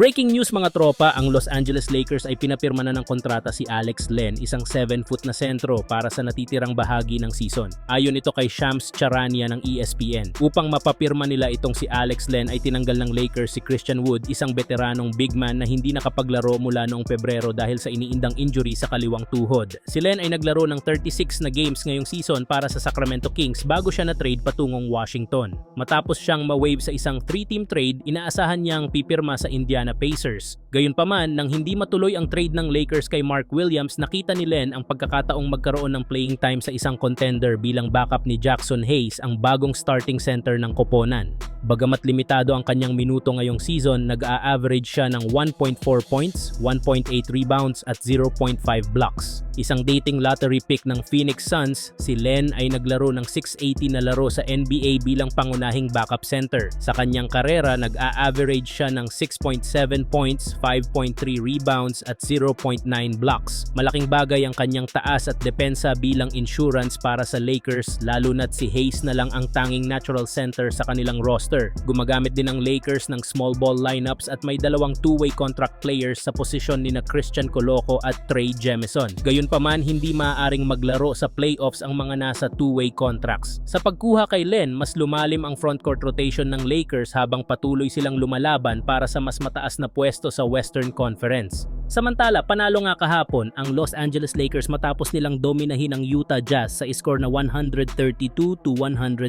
Breaking news mga tropa, ang Los Angeles Lakers ay pinapirma na ng kontrata si Alex Len, isang 7-foot na sentro para sa natitirang bahagi ng season. Ayon ito kay Shams Charania ng ESPN. Upang mapapirma nila itong si Alex Len ay tinanggal ng Lakers si Christian Wood, isang veteranong big man na hindi nakapaglaro mula noong Pebrero dahil sa iniindang injury sa kaliwang tuhod. Si Len ay naglaro ng 36 na games ngayong season para sa Sacramento Kings bago siya na-trade patungong Washington. Matapos siyang ma-wave sa isang 3-team trade, inaasahan niyang pipirma sa Indiana Pacers. Gayunpaman, nang hindi matuloy ang trade ng Lakers kay Mark Williams, nakita ni Len ang pagkakataong magkaroon ng playing time sa isang contender bilang backup ni Jackson Hayes, ang bagong starting center ng koponan. Bagamat limitado ang kanyang minuto ngayong season, nag-a-average siya ng 1.4 points, 1.8 rebounds at 0.5 blocks. Isang dating lottery pick ng Phoenix Suns, si Len ay naglaro ng 680 na laro sa NBA bilang pangunahing backup center. Sa kanyang karera, nag-a-average siya ng 6.7 points, 5.3 rebounds at 0.9 blocks. Malaking bagay ang kanyang taas at depensa bilang insurance para sa Lakers lalo na't si Hayes na lang ang tanging natural center sa kanilang roster. Gumagamit din ang Lakers ng small ball lineups at may dalawang two-way contract players sa posisyon ni na Christian Coloco at Trey Jemison. Gayunpaman, hindi maaaring maglaro sa playoffs ang mga nasa two-way contracts. Sa pagkuha kay Len, mas lumalim ang frontcourt rotation ng Lakers habang patuloy silang lumalaban para sa mas mataas na pwesto sa Western Conference. Samantala, panalo nga kahapon ang Los Angeles Lakers matapos nilang dominahin ang Utah Jazz sa score na 132 to 113.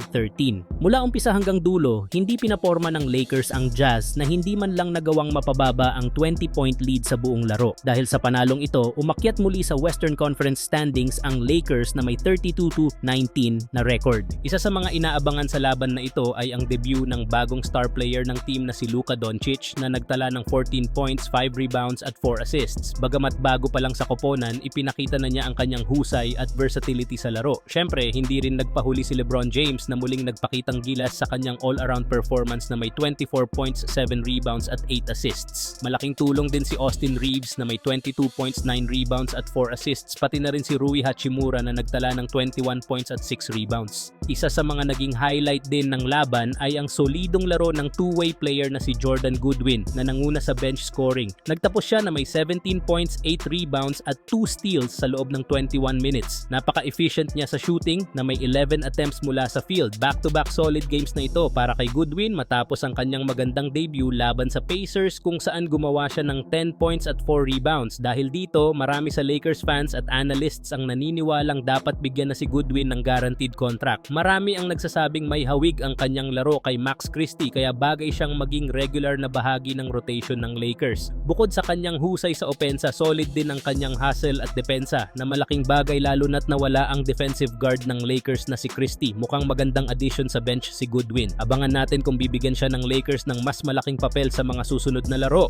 Mula umpisa hanggang dulo, hindi pinaporma ng Lakers ang Jazz na hindi man lang nagawang mapababa ang 20-point lead sa buong laro. Dahil sa panalong ito, umakyat muli sa Western Conference standings ang Lakers na may 32 to 19 na record. Isa sa mga inaabangan sa laban na ito ay ang debut ng bagong star player ng team na si Luka Doncic na nagtala ng 14 points, 5 rebounds at 4 assists. Bagamat bago pa lang sa koponan, ipinakita na niya ang kanyang husay at versatility sa laro. Syempre, hindi rin nagpahuli si LeBron James na muling nagpakitang gilas sa kanyang all-around performance na may 24 points, 7 rebounds at 8 assists. Malaking tulong din si Austin Reeves na may 22 points, 9 rebounds at 4 assists, pati na rin si Rui Hachimura na nagtala ng 21 points at 6 rebounds. Isa sa mga naging highlight din ng laban ay ang solidong laro ng two-way player na si Jordan Goodwin na nanguna sa bench scoring. Nagtapos siya na may 17 points, 8 rebounds at 2 steals sa loob ng 21 minutes. Napaka-efficient niya sa shooting na may 11 attempts mula sa field. Back-to-back solid games na ito para kay Goodwin matapos ang kanyang magandang debut laban sa Pacers kung saan gumawa siya ng 10 points at 4 rebounds. Dahil dito, marami sa Lakers fans at analysts ang naniniwalang dapat bigyan na si Goodwin ng guaranteed contract. Marami ang nagsasabing may hawig ang kanyang laro kay Max Christie kaya bagay siyang maging regular na bahagi ng rotation ng Lakers. Bukod sa kanyang husay sa opensa, solid din ang kanyang hustle at depensa na malaking bagay lalo na't nawala ang defensive guard ng Lakers na si Christie. Mukhang magandang addition sa bench si Goodwin. Abangan natin kung bibigyan siya ng Lakers ng mas malaking papel sa mga susunod na laro.